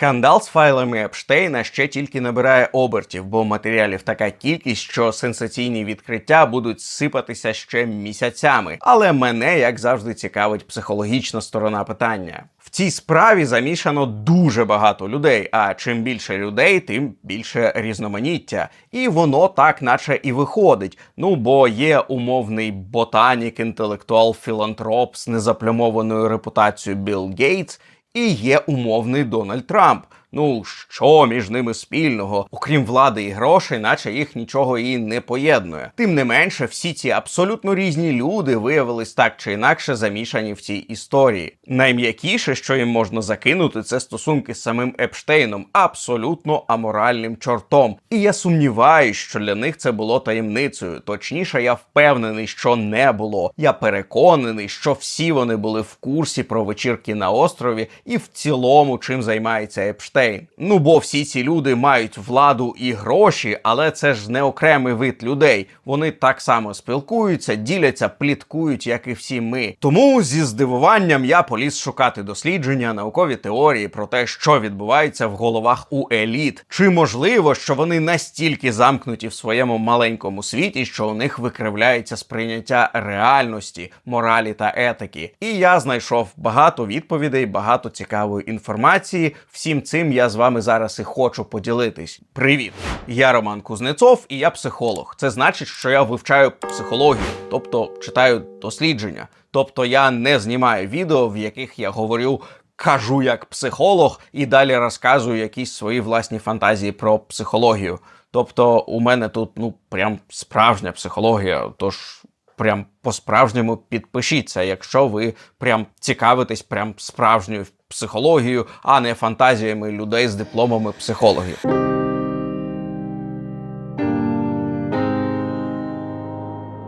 Скандал з файлами Епштейна ще тільки набирає обертів, бо матеріалів така кількість, що сенсаційні відкриття будуть сипатися ще місяцями. Але мене, як завжди, цікавить психологічна сторона питання. В цій справі замішано дуже багато людей. А чим більше людей, тим більше різноманіття. І воно так, наче і виходить. Ну бо є умовний ботанік, інтелектуал, філантроп з незаплямованою репутацією Білл Гейтс, і є умовний Дональд Трамп. Ну що між ними спільного, окрім влади і грошей, наче їх нічого і не поєднує. Тим не менше, всі ці абсолютно різні люди виявились так чи інакше замішані в цій історії. Найм'якіше, що їм можна закинути, це стосунки з самим Епштейном, абсолютно аморальним чортом. І я сумніваюся, що для них це було таємницею. Точніше, я впевнений, що не було. Я переконаний, що всі вони були в курсі про вечірки на острові і в цілому, чим займається Епштейн. Ну бо всі ці люди мають владу і гроші, але це ж не окремий вид людей. Вони так само спілкуються, діляться, пліткують, як і всі ми. Тому зі здивуванням я поліз шукати дослідження, наукові теорії про те, що відбувається в головах у еліт. Чи можливо, що вони настільки замкнуті в своєму маленькому світі, що у них викривляється сприйняття реальності, моралі та етики? І я знайшов багато відповідей, багато цікавої інформації. Всім цим я з вами зараз і хочу поділитись. Привіт! Я Роман Кузнецов і я психолог. Це значить, що я вивчаю психологію, тобто читаю дослідження. Тобто я не знімаю відео, в яких я говорю. Кажу як психолог і далі розказую якісь свої власні фантазії про психологію. Тобто, у мене тут ну прям справжня психологія. Тож прям по-справжньому підпишіться, якщо ви прям цікавитесь прям справжньою психологією, а не фантазіями людей з дипломами психологів.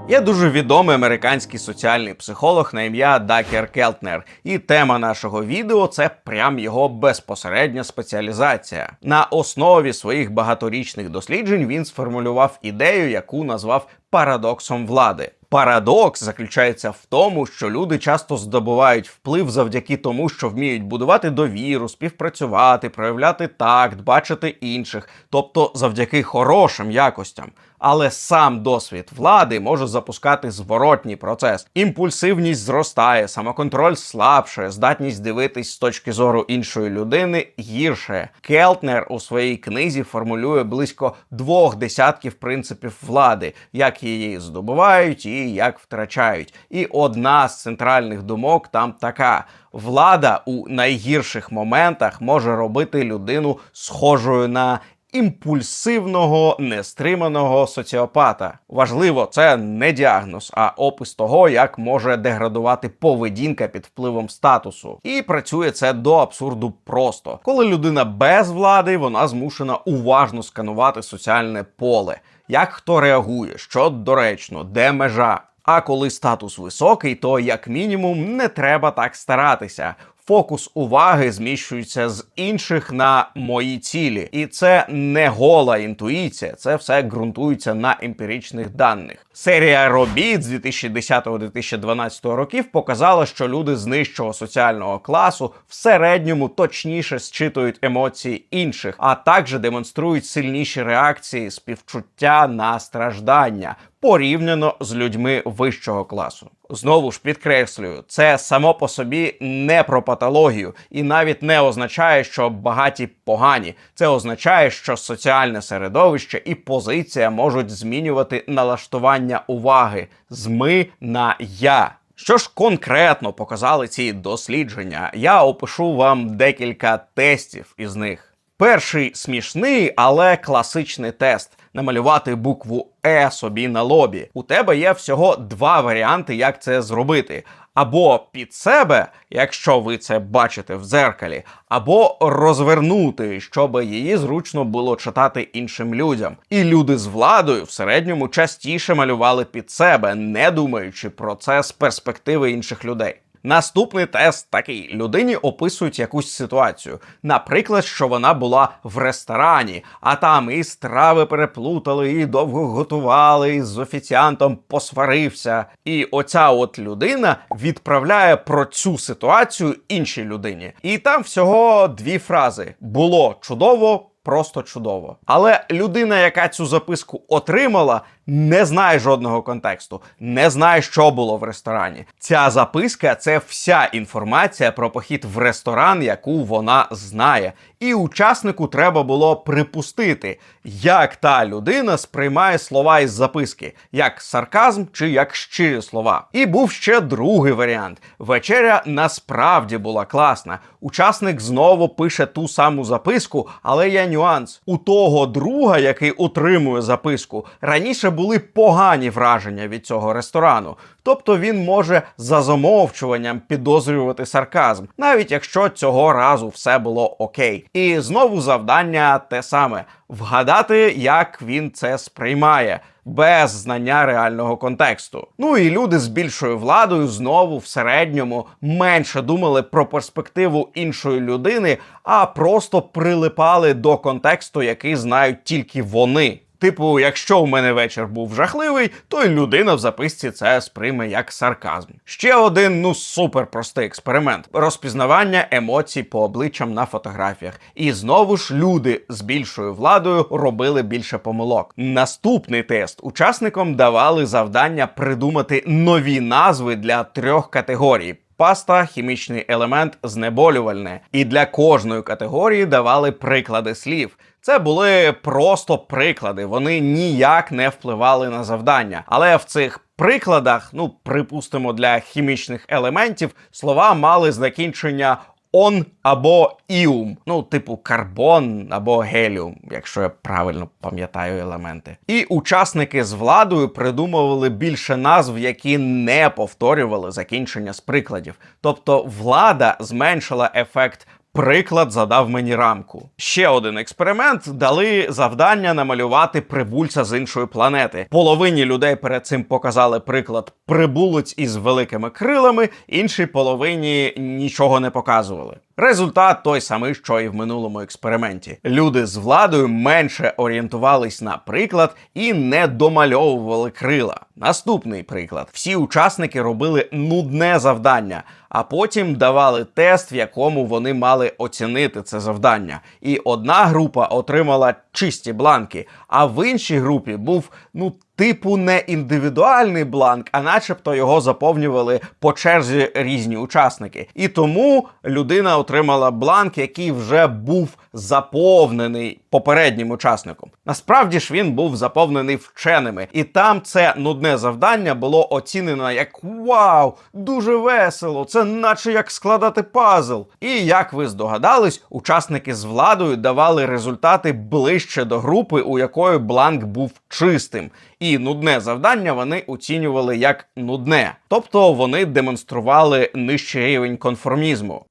Є дуже відомий американський соціальний психолог на ім'я Дакер Келтнер, і тема нашого відео це прям його безпосередня спеціалізація. На основі своїх багаторічних досліджень він сформулював ідею, яку назвав парадоксом влади. Парадокс заключається в тому, що люди часто здобувають вплив завдяки тому, що вміють будувати довіру, співпрацювати, проявляти такт, бачити інших, тобто завдяки хорошим якостям. Але сам досвід влади може запускати зворотній процес. Імпульсивність зростає, самоконтроль слабше, здатність дивитись з точки зору іншої людини гірше. Келтнер у своїй книзі формулює близько двох десятків принципів влади, як її здобувають і як втрачають. І одна з центральних думок там така: влада у найгірших моментах може робити людину схожою на імпульсивного, нестриманого соціопата. Важливо, це не діагноз, а опис того, як може деградувати поведінка під впливом статусу. І працює це до абсурду просто. Коли людина без влади, вона змушена уважно сканувати соціальне поле. Як хто реагує, що доречно, де межа. А коли статус високий, то як мінімум не треба так старатися. Фокус уваги зміщується з інших на мої цілі, і це не гола інтуїція, це все ґрунтується на емпіричних даних. Серія робіт з 2010-2012 років показала, що люди з нижчого соціального класу в середньому точніше зчитують емоції інших, а також демонструють сильніші реакції співчуття на страждання порівняно з людьми вищого класу. Знову ж підкреслюю, це само по собі не про патологію, і навіть не означає, що багаті погані. Це означає, що соціальне середовище і позиція можуть змінювати налаштування уваги з ми на я. Що ж конкретно показали ці дослідження? Я опишу вам декілька тестів із них. Перший смішний, але класичний тест намалювати букву Е собі на лобі. У тебе є всього два варіанти, як це зробити. Або під себе, якщо ви це бачите в дзеркалі, або розвернути, щоб її зручно було читати іншим людям. І люди з владою в середньому частіше малювали під себе, не думаючи про це з перспективи інших людей. Наступний тест такий: людині описують якусь ситуацію. Наприклад, що вона була в ресторані, а там і страви переплутали, і довго готували, і з офіціантом посварився. І оця от людина відправляє про цю ситуацію іншій людині. І там всього дві фрази: було чудово. Просто чудово. Але людина, яка цю записку отримала, не знає жодного контексту, не знає, що було в ресторані. Ця записка це вся інформація про похід в ресторан, яку вона знає. І учаснику треба було припустити, як та людина сприймає слова із записки, як сарказм чи як щирі слова. І був ще другий варіант: вечеря насправді була класна. Учасник знову пише ту саму записку, але є нюанс. У того друга, який отримує записку, раніше були погані враження від цього ресторану. Тобто він може за замовчуванням підозрювати сарказм, навіть якщо цього разу все було окей. І знову завдання те саме: вгадати, як він це сприймає. Без знання реального контексту. Ну і люди з більшою владою знову в середньому менше думали про перспективу іншої людини, а просто прилипали до контексту, який знають тільки вони. Типу, якщо у мене вечір був жахливий, то й людина в записці це сприйме як сарказм. Ще один ну супер простий експеримент: розпізнавання емоцій по обличчям на фотографіях. І знову ж люди з більшою владою робили більше помилок. Наступний тест учасникам давали завдання придумати нові назви для трьох категорій. Паста, хімічний елемент, знеболювальне. І для кожної категорії давали приклади слів. Це були просто приклади, вони ніяк не впливали на завдання. Але в цих прикладах, ну припустимо, для хімічних елементів слова мали закінчення он або іум, ну, типу карбон або геліум, якщо я правильно пам'ятаю елементи. І учасники з владою придумували більше назв, які не повторювали закінчення з прикладів. Тобто влада зменшила ефект Приклад задав мені рамку. Ще один експеримент дали завдання намалювати прибульця з іншої планети. Половині людей перед цим показали приклад прибулець із великими крилами, іншій половині нічого не показували. Результат той самий, що і в минулому експерименті. Люди з владою менше орієнтувались на приклад і не домальовували крила. Наступний приклад: всі учасники робили нудне завдання, а потім давали тест, в якому вони мали оцінити це завдання. І одна група отримала чисті бланки, а в іншій групі був ну типу не індивідуальний бланк, а начебто його заповнювали по черзі різні учасники. І тому людина отримала бланк, який вже був заповнений попереднім учасником. Насправді ж він був заповнений вченими, і там це нудне завдання було оцінено як вау, дуже весело, це наче як складати пазл. І як ви здогадались, учасники з владою давали результати ближче до групи, у якої бланк був чистим. І нудне завдання вони оцінювали як нудне, тобто вони демонстрували нижчий рівень конформізму.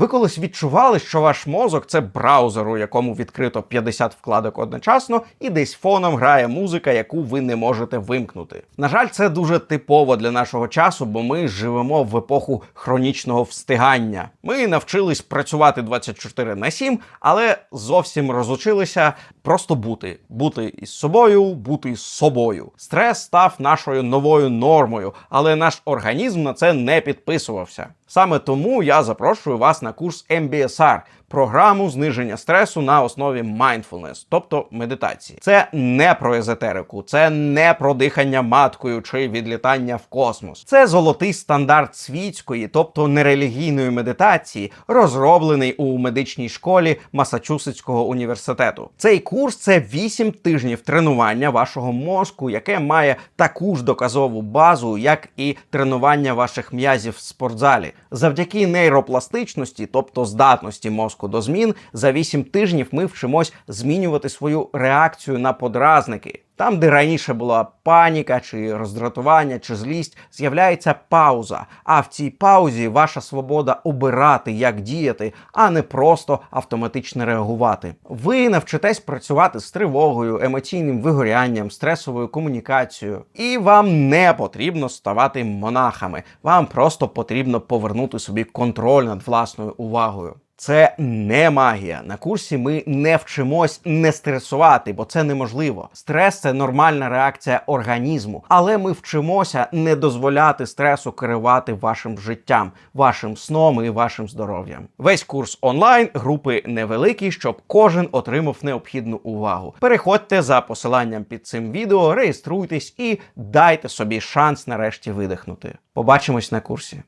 Ви колись відчували, що ваш мозок це браузер, у якому відкрито 50 вкладок одночасно, і десь фоном грає музика, яку ви не можете вимкнути. На жаль, це дуже типово для нашого часу, бо ми живемо в епоху хронічного встигання. Ми навчились працювати 24 на 7, але зовсім розучилися просто бути, бути із собою, бути із собою. Стрес став нашою новою нормою, але наш організм на це не підписувався. Саме тому я запрошую вас на курс MBSR – програму зниження стресу на основі mindfulness, тобто медитації. Це не про езотерику, це не про дихання маткою чи відлітання в космос. Це золотий стандарт світської, тобто нерелігійної медитації, розроблений у медичній школі Масачусетського університету. Цей курс це 8 тижнів тренування вашого мозку, яке має таку ж доказову базу, як і тренування ваших м'язів в спортзалі. Завдяки нейропластичності, тобто здатності мозку мозку до змін, за 8 тижнів ми вчимось змінювати свою реакцію на подразники. Там, де раніше була паніка, чи роздратування, чи злість, з'являється пауза. А в цій паузі ваша свобода обирати, як діяти, а не просто автоматично реагувати. Ви навчитесь працювати з тривогою, емоційним вигорянням, стресовою комунікацією, і вам не потрібно ставати монахами. Вам просто потрібно повернути собі контроль над власною увагою. Це не магія. На курсі ми не вчимось не стресувати, бо це неможливо. Стрес це нормальна реакція організму, але ми вчимося не дозволяти стресу керувати вашим життям, вашим сном і вашим здоров'ям. Весь курс онлайн, групи невеликі, щоб кожен отримав необхідну увагу. Переходьте за посиланням під цим відео, реєструйтесь і дайте собі шанс нарешті видихнути. Побачимось на курсі.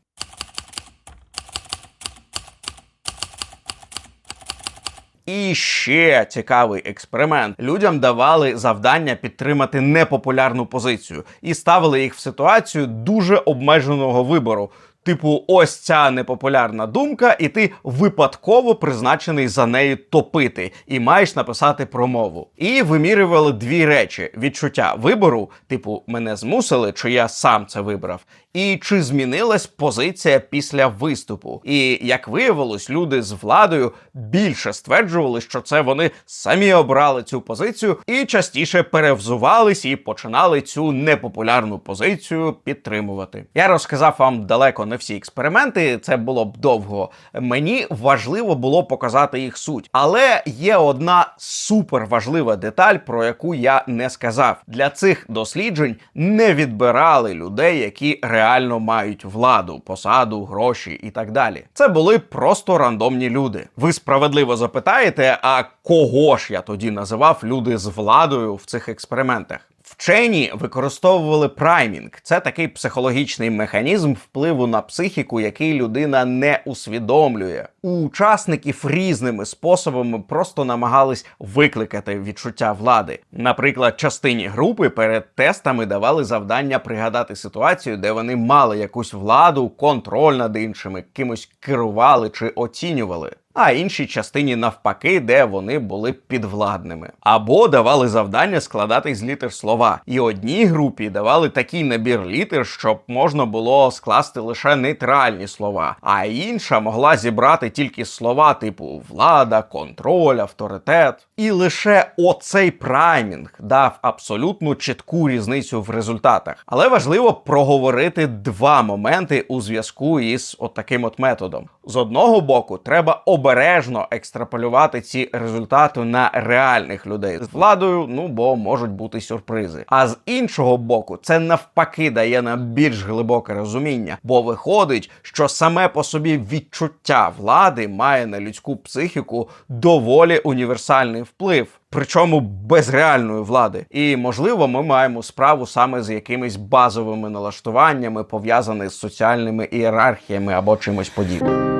І ще цікавий експеримент. Людям давали завдання підтримати непопулярну позицію і ставили їх в ситуацію дуже обмеженого вибору. Типу, ось ця непопулярна думка, і ти випадково призначений за нею топити, і маєш написати промову. І вимірювали дві речі: відчуття вибору, типу, мене змусили, чи я сам це вибрав, і чи змінилась позиція після виступу. І як виявилось, люди з владою більше стверджували, що це вони самі обрали цю позицію, і частіше перевзувались і починали цю непопулярну позицію підтримувати. Я розказав вам далеко не всі експерименти, це було б довго. Мені важливо було показати їх суть, але є одна супер важлива деталь, про яку я не сказав. Для цих досліджень не відбирали людей, які реально мають владу, посаду, гроші і так далі. Це були просто рандомні люди. Ви справедливо запитаєте, а кого ж я тоді називав люди з владою в цих експериментах? Вчені використовували праймінг. Це такий психологічний механізм впливу на психіку, який людина не усвідомлює. У учасників різними способами просто намагались викликати відчуття влади. Наприклад, частині групи перед тестами давали завдання пригадати ситуацію, де вони мали якусь владу, контроль над іншими, кимось керували чи оцінювали а іншій частині навпаки, де вони були підвладними. Або давали завдання складати з літер слова. І одній групі давали такий набір літер, щоб можна було скласти лише нейтральні слова, а інша могла зібрати тільки слова типу влада, контроль, авторитет. І лише оцей праймінг дав абсолютно чітку різницю в результатах. Але важливо проговорити два моменти у зв'язку із отаким от методом. З одного боку, треба обережно екстраполювати ці результати на реальних людей з владою, ну бо можуть бути сюрпризи. А з іншого боку, це навпаки дає нам більш глибоке розуміння, бо виходить, що саме по собі відчуття влади має на людську психіку доволі універсальний вплив. Причому без реальної влади, і можливо, ми маємо справу саме з якимись базовими налаштуваннями, пов'язаними з соціальними ієрархіями або чимось подібним.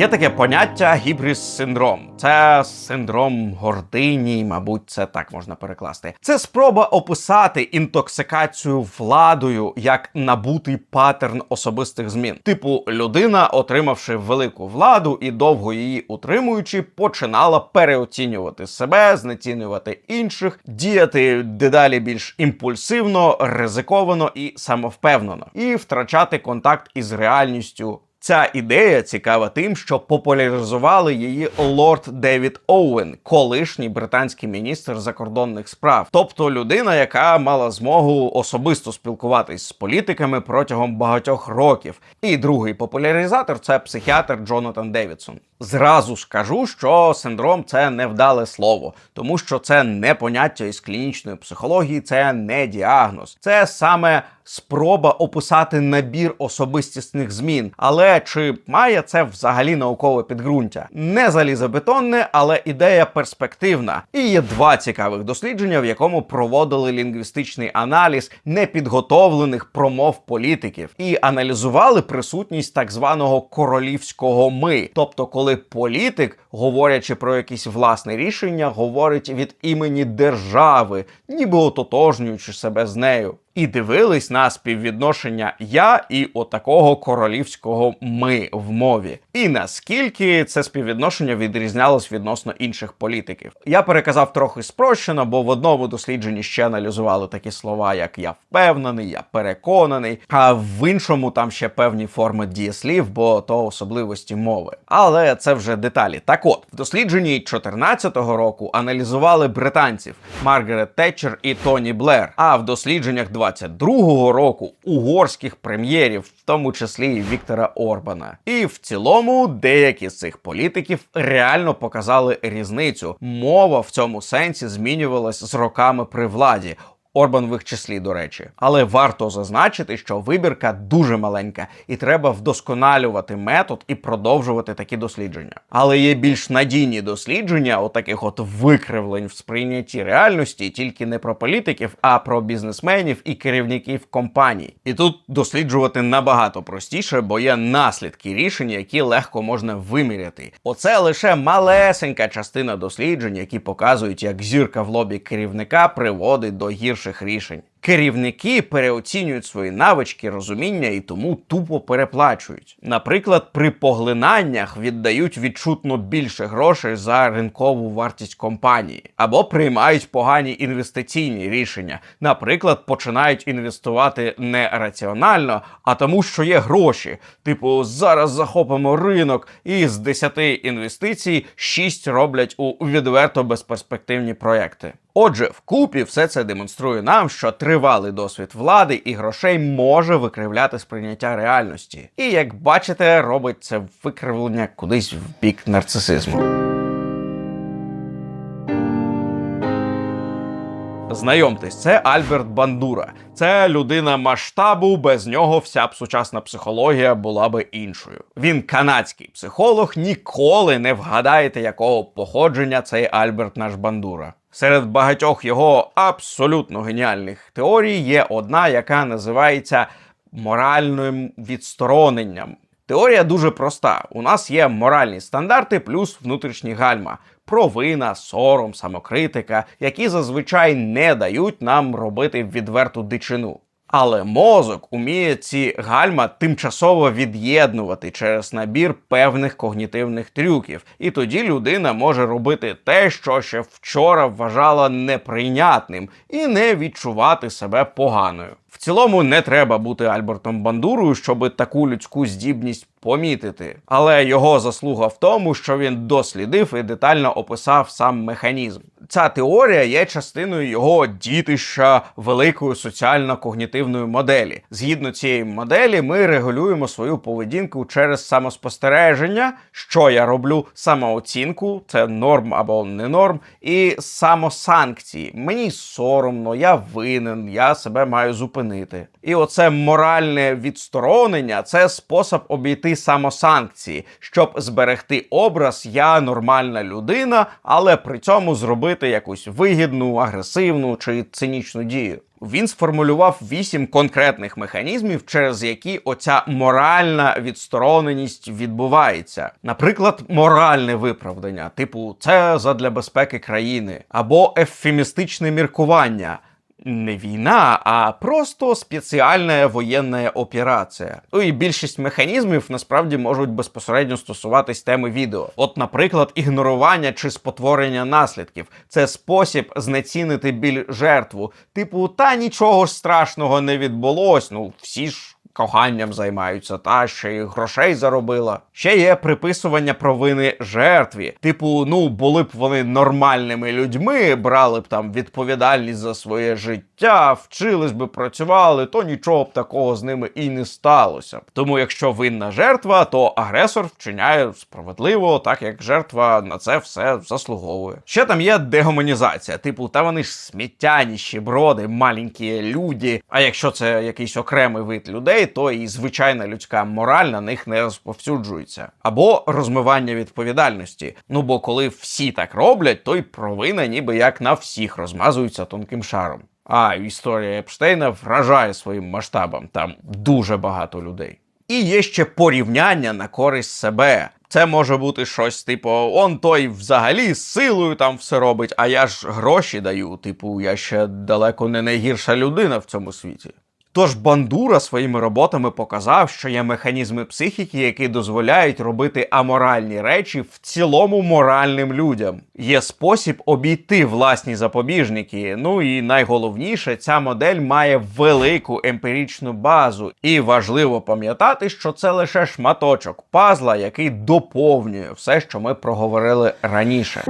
Є таке поняття гібрис синдром. Це синдром гордині, мабуть, це так можна перекласти. Це спроба описати інтоксикацію владою як набутий паттерн особистих змін. Типу, людина, отримавши велику владу і довго її утримуючи, починала переоцінювати себе, знецінювати інших, діяти дедалі більш імпульсивно, ризиковано і самовпевнено, і втрачати контакт із реальністю. Ця ідея цікава тим, що популяризували її лорд Девід Оуен, колишній британський міністр закордонних справ, тобто людина, яка мала змогу особисто спілкуватись з політиками протягом багатьох років. І другий популяризатор це психіатр Джонатан Девідсон. Зразу скажу, що синдром це невдале слово, тому що це не поняття із клінічної психології, це не діагноз, це саме спроба описати набір особистісних змін. Але чи має це взагалі наукове підґрунтя? Не залізобетонне, але ідея перспективна. І є два цікавих дослідження, в якому проводили лінгвістичний аналіз непідготовлених промов політиків і аналізували присутність так званого королівського ми, тобто коли політик, говорячи про якісь власне рішення, говорить від імені держави, ніби ототожнюючи себе з нею. І дивились на співвідношення я і отакого королівського ми в мові, і наскільки це співвідношення відрізнялось відносно інших політиків. Я переказав трохи спрощено, бо в одному дослідженні ще аналізували такі слова, як я впевнений, я переконаний, а в іншому там ще певні форми дієслів, бо то особливості мови. Але це вже деталі. Так от, в дослідженні 2014 року аналізували британців Маргарет Тетчер і Тоні Блер. А в дослідженнях 22-го року угорських прем'єрів, в тому числі і Віктора Орбана. І в цілому деякі з цих політиків реально показали різницю. Мова в цьому сенсі змінювалась з роками при владі. Орбан в їх числі, до речі, але варто зазначити, що вибірка дуже маленька, і треба вдосконалювати метод і продовжувати такі дослідження. Але є більш надійні дослідження, отаких от викривлень в сприйнятті реальності, тільки не про політиків, а про бізнесменів і керівників компаній. І тут досліджувати набагато простіше, бо є наслідки рішень, які легко можна виміряти. Оце лише малесенька частина досліджень, які показують, як зірка в лобі керівника приводить до гірших рішень. Керівники переоцінюють свої навички, розуміння і тому тупо переплачують. Наприклад, при поглинаннях віддають відчутно більше грошей за ринкову вартість компанії, або приймають погані інвестиційні рішення. Наприклад, починають інвестувати не раціонально, а тому, що є гроші. Типу, зараз захопимо ринок, і з 10 інвестицій 6 роблять у відверто безперспективні проекти. Отже, вкупі все це демонструє нам, що тривалий досвід влади і грошей може викривляти сприйняття реальності. І як бачите, робить це викривлення кудись в бік нарцисизму. Знайомтесь, це Альберт Бандура. Це людина масштабу. Без нього вся б сучасна психологія була би іншою. Він канадський психолог. Ніколи не вгадаєте, якого походження цей Альберт наш Бандура. Серед багатьох його абсолютно геніальних теорій є одна, яка називається моральним відстороненням. Теорія дуже проста. У нас є моральні стандарти плюс внутрішні гальма, провина, сором, самокритика, які зазвичай не дають нам робити відверту дичину. Але мозок уміє ці гальма тимчасово від'єднувати через набір певних когнітивних трюків, і тоді людина може робити те, що ще вчора вважала неприйнятним, і не відчувати себе поганою. В цілому не треба бути Альбертом Бандурою, щоб таку людську здібність помітити. Але його заслуга в тому, що він дослідив і детально описав сам механізм. Ця теорія є частиною його дітища великої соціально-когнітивної моделі. Згідно цієї моделі, ми регулюємо свою поведінку через самоспостереження, що я роблю, самооцінку, це норм або не норм, і самосанкції. Мені соромно, я винен, я себе маю зупинити. І оце моральне відсторонення це спосіб обійти самосанкції, щоб зберегти образ я нормальна людина, але при цьому зробити якусь вигідну, агресивну чи цинічну дію. Він сформулював вісім конкретних механізмів, через які оця моральна відстороненість відбувається. Наприклад, моральне виправдання, типу це задля безпеки країни, або ефемістичне міркування. Не війна, а просто спеціальна воєнна операція. Ну і більшість механізмів насправді можуть безпосередньо стосуватись теми відео. От, наприклад, ігнорування чи спотворення наслідків це спосіб знецінити біль жертву. Типу, та нічого страшного не відбулось. Ну всі ж. Коханням займаються, та ще й грошей заробила. Ще є приписування провини жертві. Типу, ну були б вони нормальними людьми, брали б там відповідальність за своє життя, вчились би, працювали, то нічого б такого з ними і не сталося. Тому, якщо винна жертва, то агресор вчиняє справедливо, так як жертва на це все заслуговує. Ще там є дегуманізація, типу, та вони ж сміттяні, щеброди, маленькі люди. А якщо це якийсь окремий вид людей, то і звичайна людська мораль на них не розповсюджується. Або розмивання відповідальності. Ну бо коли всі так роблять, то й провина ніби як на всіх розмазується тонким шаром. А історія Епштейна вражає своїм масштабом. Там дуже багато людей. І є ще порівняння на користь себе. Це може бути щось, типу, он той взагалі з силою там все робить, а я ж гроші даю. Типу, я ще далеко не найгірша людина в цьому світі. Тож Бандура своїми роботами показав, що є механізми психіки, які дозволяють робити аморальні речі в цілому моральним людям. Є спосіб обійти власні запобіжники. Ну і найголовніше, ця модель має велику емпіричну базу, і важливо пам'ятати, що це лише шматочок пазла, який доповнює все, що ми проговорили раніше.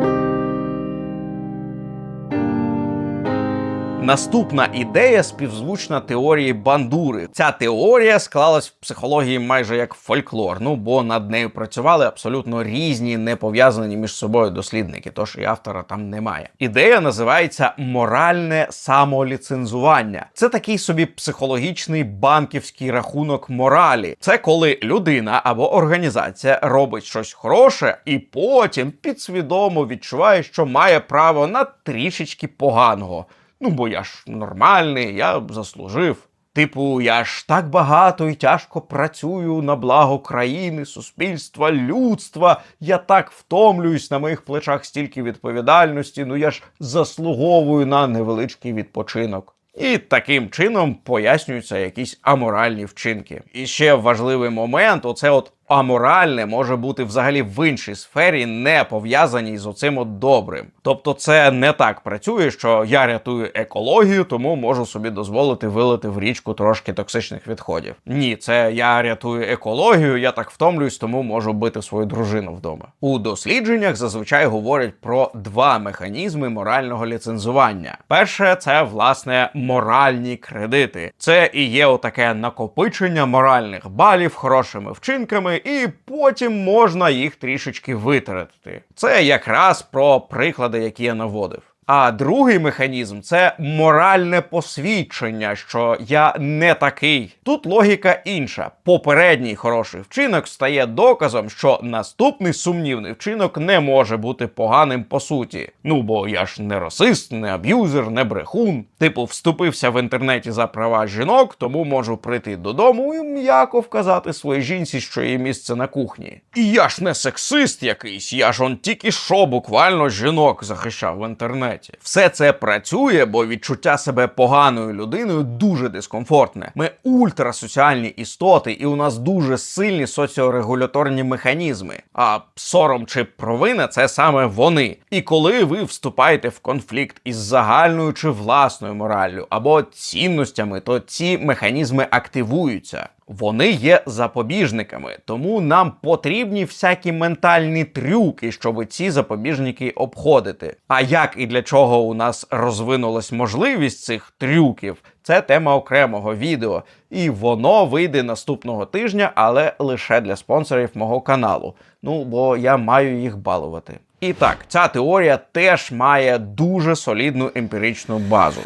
Наступна ідея співзвучна теорії бандури. Ця теорія склалась в психології майже як фольклор. Ну бо над нею працювали абсолютно різні, не пов'язані між собою дослідники, тож і автора там немає. Ідея називається моральне самоліцензування. Це такий собі психологічний банківський рахунок моралі. Це коли людина або організація робить щось хороше, і потім підсвідомо відчуває, що має право на трішечки поганого. Ну, бо я ж нормальний, я заслужив. Типу, я ж так багато і тяжко працюю на благо країни, суспільства, людства. Я так втомлююсь на моїх плечах стільки відповідальності. Ну я ж заслуговую на невеличкий відпочинок. І таким чином пояснюються якісь аморальні вчинки. І ще важливий момент: оце от аморальне може бути взагалі в іншій сфері, не пов'язаній з оцим от добрим. Тобто, це не так працює, що я рятую екологію, тому можу собі дозволити вилити в річку трошки токсичних відходів. Ні, це я рятую екологію, я так втомлююсь, тому можу бити свою дружину вдома. У дослідженнях зазвичай говорять про два механізми морального ліцензування. Перше це власне моральні кредити. Це і є отаке накопичення моральних балів хорошими вчинками і потім можна їх трішечки витратити. Це якраз про приклади, які я наводив. А другий механізм це моральне посвідчення, що я не такий. Тут логіка інша. Попередній хороший вчинок стає доказом, що наступний сумнівний вчинок не може бути поганим по суті. Ну бо я ж не расист, не аб'юзер, не брехун. Типу, вступився в інтернеті за права жінок, тому можу прийти додому і м'яко вказати своїй жінці, що її місце на кухні. І я ж не сексист якийсь, я ж он тільки що буквально жінок захищав в інтернеті. Все це працює, бо відчуття себе поганою людиною дуже дискомфортне. Ми ультрасоціальні істоти, і у нас дуже сильні соціорегуляторні механізми. А сором чи провина це саме вони. І коли ви вступаєте в конфлікт із загальною чи власною мораллю або цінностями, то ці механізми активуються. Вони є запобіжниками, тому нам потрібні всякі ментальні трюки, щоб ці запобіжники обходити. А як і для чого у нас розвинулась можливість цих трюків, це тема окремого відео, і воно вийде наступного тижня, але лише для спонсорів мого каналу. Ну бо я маю їх балувати. І так, ця теорія теж має дуже солідну емпіричну базу.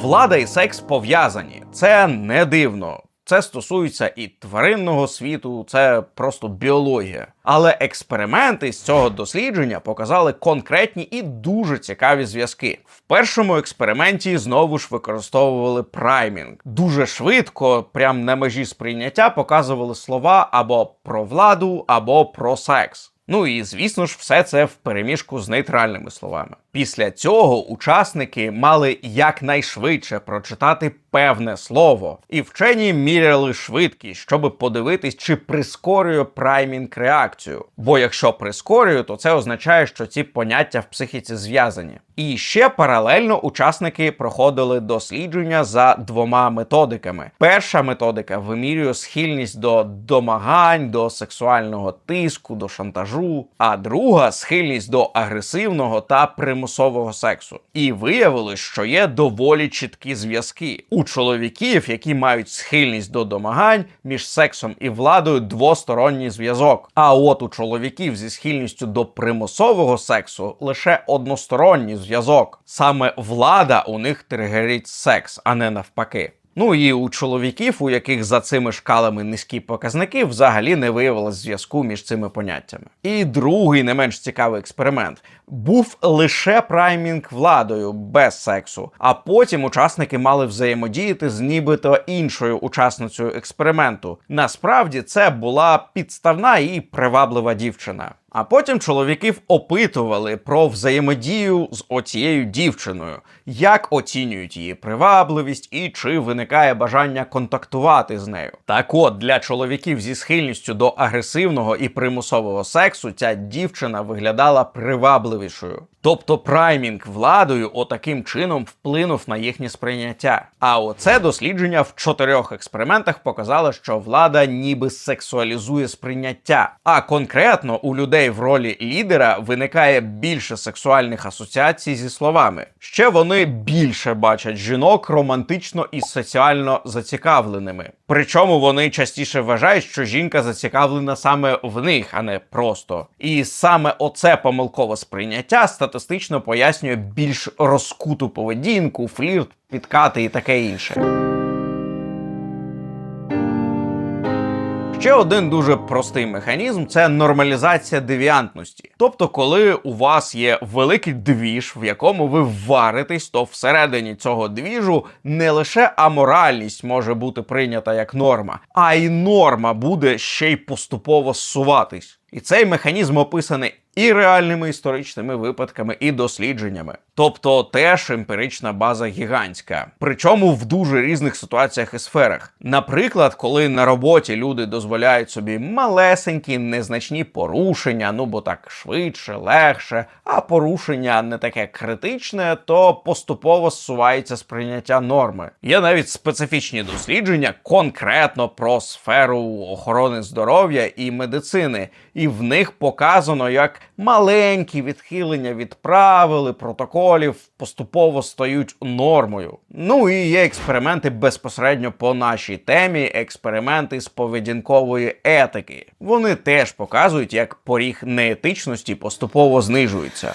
Влада і секс пов'язані. Це не дивно. Це стосується і тваринного світу, це просто біологія. Але експерименти з цього дослідження показали конкретні і дуже цікаві зв'язки. В першому експерименті знову ж використовували праймінг. Дуже швидко, прямо на межі сприйняття, показували слова або про владу, або про секс. Ну і звісно ж, все це в переміжку з нейтральними словами. Після цього учасники мали якнайшвидше прочитати певне слово, і вчені міряли швидкість, щоб подивитись, чи прискорює праймінг реакцію. Бо якщо прискорює, то це означає, що ці поняття в психіці зв'язані. І ще паралельно учасники проходили дослідження за двома методиками. Перша методика вимірює схильність до домагань, до сексуального тиску, до шантажу, а друга схильність до агресивного та примусового сексу. І виявилось, що є доволі чіткі зв'язки у чоловіків, які мають схильність до домагань між сексом і владою двосторонній зв'язок. А от у чоловіків зі схильністю до примусового сексу лише односторонній зв'язок. Саме влада у них тригерить секс, а не навпаки. Ну і у чоловіків, у яких за цими шкалами низькі показники, взагалі не виявилось зв'язку між цими поняттями. І другий не менш цікавий експеримент. Був лише праймінг владою без сексу, а потім учасники мали взаємодіяти з нібито іншою учасницею експерименту. Насправді це була підставна і приваблива дівчина. А потім чоловіків опитували про взаємодію з оцією дівчиною, як оцінюють її привабливість і чи виникає бажання контактувати з нею. Так от для чоловіків зі схильністю до агресивного і примусового сексу ця дівчина виглядала привабливішою. Тобто праймінг владою отаким чином вплинув на їхнє сприйняття. А оце дослідження в чотирьох експериментах показало, що влада ніби сексуалізує сприйняття. А конкретно у людей в ролі лідера виникає більше сексуальних асоціацій зі словами. Ще вони більше бачать жінок романтично і соціально зацікавленими. Причому вони частіше вважають, що жінка зацікавлена саме в них, а не просто. І саме оце помилкове сприйняття статистично пояснює більш розкуту поведінку, флірт, підкати і таке інше. Ще один дуже простий механізм це нормалізація девіантності. Тобто, коли у вас є великий двіж, в якому ви варитесь, то всередині цього двіжу не лише аморальність може бути прийнята як норма, а й норма буде ще й поступово зсуватись. І цей механізм описаний і реальними історичними випадками, і дослідженнями. Тобто теж емпірична база гігантська. Причому в дуже різних ситуаціях і сферах. Наприклад, коли на роботі люди дозволяють собі малесенькі, незначні порушення, ну бо так швидше, легше, а порушення не таке критичне, то поступово зсувається сприйняття норми. Є навіть специфічні дослідження конкретно про сферу охорони здоров'я і медицини, і в них показано, як маленькі відхилення від правил і протоколів поступово стають нормою. Ну і є експерименти безпосередньо по нашій темі, експерименти з поведінкової етики. Вони теж показують, як поріг неетичності поступово знижується.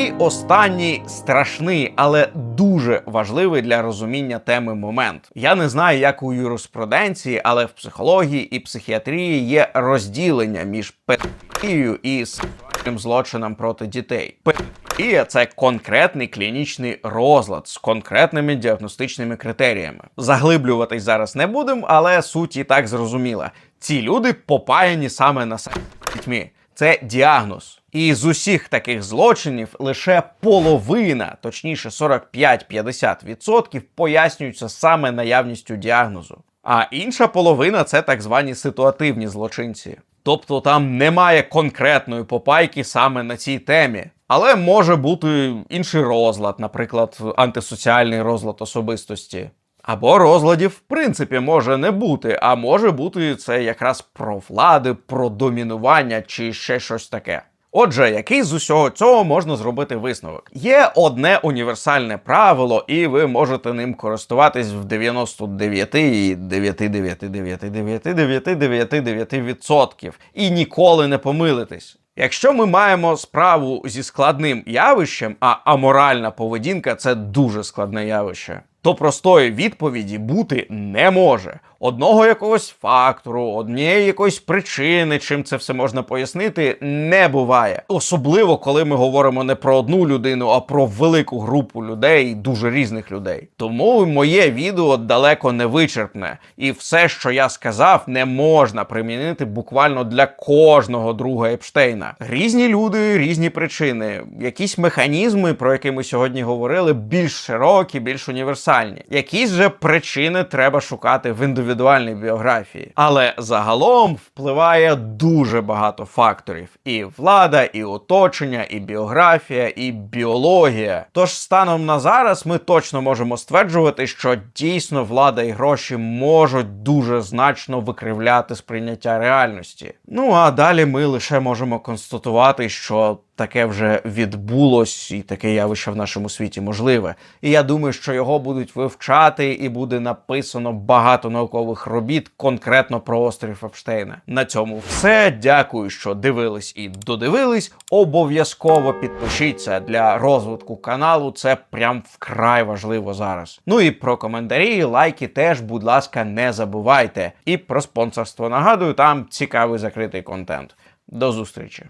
І останній страшний, але дуже важливий для розуміння теми момент. Я не знаю, як у юриспруденції, але в психології і психіатрії є розділення між педофілією і сексуальним злочином проти дітей. Педофілія – це конкретний клінічний розлад з конкретними діагностичними критеріями. Заглиблюватись зараз не будемо, але суть і так зрозуміла. Ці люди попаяні саме на секс дітьми. Це діагноз. І з усіх таких злочинів лише половина, точніше 45-50%, пояснюються саме наявністю діагнозу. А інша половина це так звані ситуативні злочинці. Тобто там немає конкретної попайки саме на цій темі. Але може бути інший розлад, наприклад, антисоціальний розлад особистості. Або розладів, в принципі, може не бути, а може бути це якраз про влади, про домінування чи ще щось таке. Отже, який з усього цього можна зробити висновок? Є одне універсальне правило, і ви можете ним користуватись в 99,99999999% і ніколи не помилитись. Якщо ми маємо справу зі складним явищем, а аморальна поведінка це дуже складне явище, то простої відповіді бути не може. Одного якогось фактору, однієї якоїсь причини, чим це все можна пояснити, не буває. Особливо, коли ми говоримо не про одну людину, а про велику групу людей, дуже різних людей. Тому моє відео далеко не вичерпне, і все, що я сказав, не можна примінити буквально для кожного друга Епштейна. Різні люди, різні причини, якісь механізми, про які ми сьогодні говорили, більш широкі, більш універсальні. Якісь же причини треба шукати в індивідуальній індивідуальній біографії. Але загалом впливає дуже багато факторів: і влада, і оточення, і біографія, і біологія. Тож станом на зараз ми точно можемо стверджувати, що дійсно влада і гроші можуть дуже значно викривляти сприйняття реальності. Ну а далі ми лише можемо констатувати, що таке вже відбулось, і таке явище в нашому світі можливе. І я думаю, що його будуть вивчати, і буде написано багато наукових робіт конкретно про острів Епштейна. На цьому все. Дякую, що дивились і додивились. Обов'язково підпишіться для розвитку каналу. Це прям вкрай важливо зараз. Ну і про коментарі, лайки теж, будь ласка, не забувайте. І про спонсорство нагадую, там цікавий закритий контент. До зустрічі!